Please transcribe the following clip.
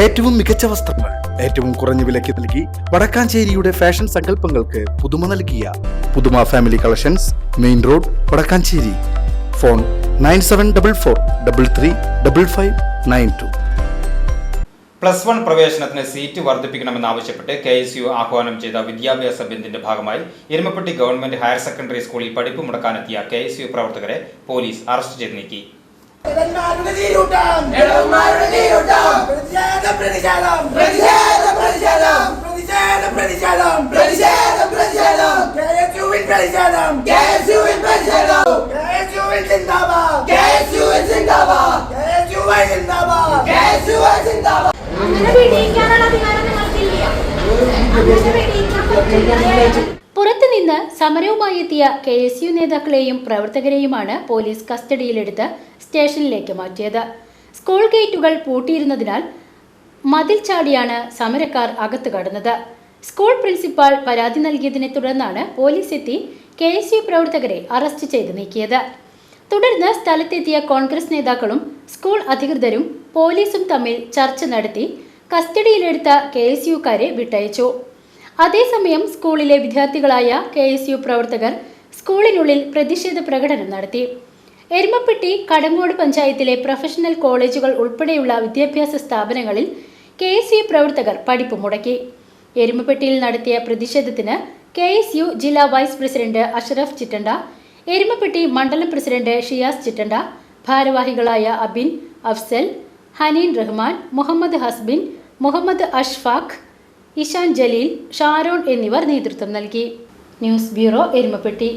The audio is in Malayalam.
ഏറ്റവും മികച്ച വസ്ത്രങ്ങൾ ഏറ്റവും കുറഞ്ഞ വിലയ്ക്ക് നൽകി വടക്കാഞ്ചേരിയുടെ ഫാഷൻ സങ്കല്പങ്ങൾക്ക് പുതുമ നൽകിയ പുതുമ family collections main road Vadakkanchery. Phone nine seven double four double three double five nine two. Plus one പ്രവേശനത്തിന് സീറ്റ് വർദ്ധിപ്പിക്കണമെന്നാവശ്യപ്പെട്ട് കെ എസ് യു ആഹ്വാനം ചെയ്ത വിദ്യാഭ്യാസ ബന്ദിന്റെ ഭാഗമായി എരുമപ്പെട്ടി ഗവൺമെന്റ് ഹയർ സെക്കൻഡറി സ്കൂളിൽ പഠിപ്പ് മുടക്കാനെത്തിയ കെ എസ് യു പ്രവർത്തകരെ പോലീസ് അറസ്റ്റ് ചെയ്ത് നീക്കി. പ്രതിഷേധം KSUവിൻ പ്രതിഷേധം KSUവിൻ സിന്ദാബാദ് KSUവിൻ സിന്ദാബാദ് KSUവിൻ സിന്ദാബാദ് KSUവിൻ സിന്ദാബാദ് അങ്ങനെ വെടിയിക്കാനുള്ള അധികാരം നിങ്ങൾക്കില്ല. അങ്ങനെ വെടിയിക്കാൻ പറ്റില്ല. പുറത്തുനിന്ന് സമരവുമായി എത്തിയ കെ എസ് യു നേതാക്കളെയും പ്രവർത്തകരെയുമാണ് പോലീസ് കസ്റ്റഡിയിലെടുത്ത് സ്റ്റേഷനിലേക്ക് മാറ്റിയത്. സ്കൂൾ ഗേറ്റുകൾ പൂട്ടിയിരുന്നതിനാൽ മതിൽ ചാടിയാണ് സമരക്കാർ അകത്തു കടന്നത്. സ്കൂൾ പ്രിൻസിപ്പാൾ പരാതി നൽകിയതിനെ തുടർന്നാണ് പോലീസ് എത്തി കെ എസ് യു പ്രവർത്തകരെ അറസ്റ്റ് ചെയ്ത് നീക്കിയത്. തുടർന്ന് സ്ഥലത്തെത്തിയ കോൺഗ്രസ് നേതാക്കളും സ്കൂൾ അധികൃതരും പോലീസും തമ്മിൽ ചർച്ച നടത്തി കസ്റ്റഡിയിലെടുത്ത കെ എസ് യുക്കാരെ വിട്ടയച്ചു. അതേസമയം സ്കൂളിലെ വിദ്യാർത്ഥികളായ കെ എസ് യു പ്രവർത്തകർ സ്കൂളിനുള്ളിൽ പ്രതിഷേധ പ്രകടനം നടത്തി. എരുമപ്പെട്ടി കടങ്ങോട് പഞ്ചായത്തിലെ പ്രൊഫഷണൽ കോളേജുകൾ ഉൾപ്പെടെയുള്ള വിദ്യാഭ്യാസ സ്ഥാപനങ്ങളിൽ കെ എസ് യു പ്രവർത്തകർ പഠിപ്പ് മുടക്കി. എരുമപ്പെട്ടിയിൽ നടത്തിയ പ്രതിഷേധത്തിന് കെ എസ് യു ജില്ലാ വൈസ് പ്രസിഡന്റ് അഷറഫ് ചിറ്റണ്ട എരുമപ്പെട്ടി മണ്ഡലം പ്രസിഡന്റ് ഷിയാസ് ചിറ്റണ്ട ഭാരവാഹികളായ അബിൻ അഫ്സൽ ഹനീൻ റഹ്മാൻ മുഹമ്മദ് ഹസ്ബിൻ മുഹമ്മദ് അഷ്ഫാഖ് ഇഷാൻ ജലീൽ ഷാരോൺ എന്നിവർ നേതൃത്വം നൽകി. News bureau Erumapetty.